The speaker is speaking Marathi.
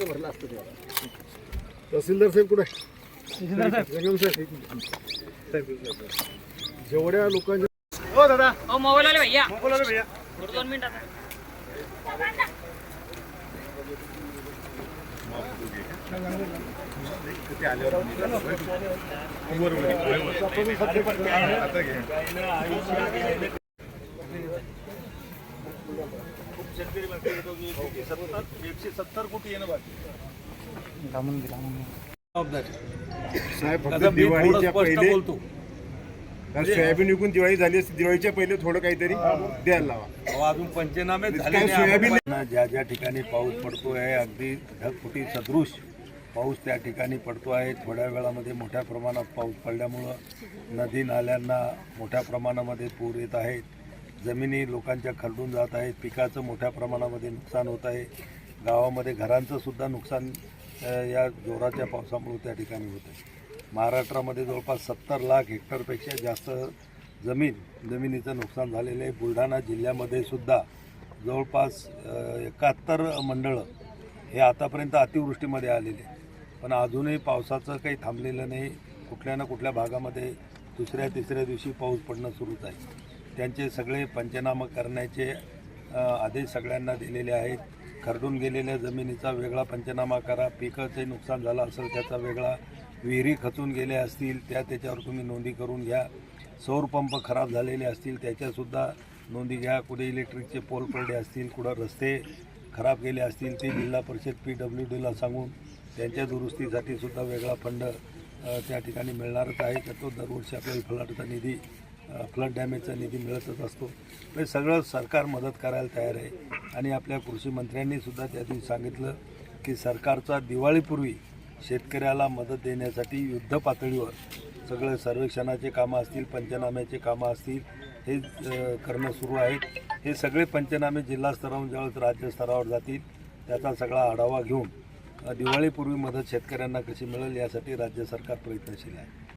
कसं भरलं असतं ते तहसीलदार साहेब कुठे? जेवढ्या लोकांच्या हो दादा. ओ मोबाईल आले भैया. बोला रे भैया. थोडं दोन एकशे सत्तर? कोटी येणं बाकी साहेब फक्त दिवाळीच्या पहिले बोलतो. कारण सोयाबीन विकून दिवाळी झाली असती दिवाळीच्या पहिले थोडं काहीतरी द्यायला लावा. अजून पंचनामे झाले काय नाही. सोयाबीन ज्या ज्या ठिकाणी पाऊस पडतो आहे अगदी ढगफुटी सदृश पाऊस त्या ठिकाणी पडतो आहे. थोड्या वेळामध्ये मोठ्या प्रमाणात पाऊस पडल्यामुळं नदी नाल्यांना मोठ्या प्रमाणामध्ये पूर येत आहेत. जमिनी लोकांच्या खरडून जात आहेत. पिकाचं मोठ्या प्रमाणामध्ये नुकसान होत आहे. गावामध्ये घरांचं सुद्धा नुकसान या जोराच्या पावसामुळे त्या ठिकाणी होत आहे. महाराष्ट्रामध्ये जवळपास सत्तर लाख हेक्टरपेक्षा जास्त जमीन जमिनीचं नुकसान झालेलं आहे. बुलढाणा जिल्ह्यामध्ये सुद्धा जवळपास एकाहत्तर मंडळं हे आतापर्यंत अतिवृष्टीमध्ये आलेले पण अजूनही पावसाचं काही थांबलेलं नाही. कुठल्या ना कुठल्या भागामध्ये दुसऱ्या तिसऱ्या दिवशी पाऊस पडणं सुरूच आहे. त्यांचे सगळे पंचनामा करण्याचे आदेश सगळ्यांना दिलेले आहेत. खरडून गेलेल्या जमिनीचा वेगळा पंचनामा करा. पिकाचे नुकसान झालं असेल त्याचा वेगळा विहिरी खचून गेल्या असतील त्या त्याच्यावर तुम्ही नोंदी करून घ्या. सौर पंप खराब झालेले असतील त्याच्यासुद्धा नोंदी घ्या. कुठे इलेक्ट्रिकचे पोल पडले असतील कुठं रस्ते खराब गेले असतील ते जिल्हा परिषद पी डब्ल्यू डीला सांगून त्यांच्या दुरुस्तीसाठी सुद्धा वेगळा फंड त्या ठिकाणी मिळणारच आहे. तर तो दरवर्षी आपल्याला फलाटचा निधी फ्लड डॅमेजचा निधी मिळतच असतो. हे सगळं सरकार मदत करायला तयार आहे. आणि आपल्या कृषी मंत्र्यांनी सुद्धा त्या दिवशी सांगितलं की सरकारचा दिवाळीपूर्वी शेतकऱ्याला मदत देण्यासाठी युद्ध पातळीवर सगळे सर्वेक्षणाचे कामं असतील पंचनाम्याचे कामं असतील हे करणं सुरू आहेत हे सगळे पंचनामे जिल्हा स्तरावरून ज्यावेळेस राज्यस्तरावर जातील त्याचा सगळा आढावा घेऊन दिवाळीपूर्वी मदत शेतकऱ्यांना कशी मिळेल यासाठी राज्य सरकार प्रयत्नशील आहे.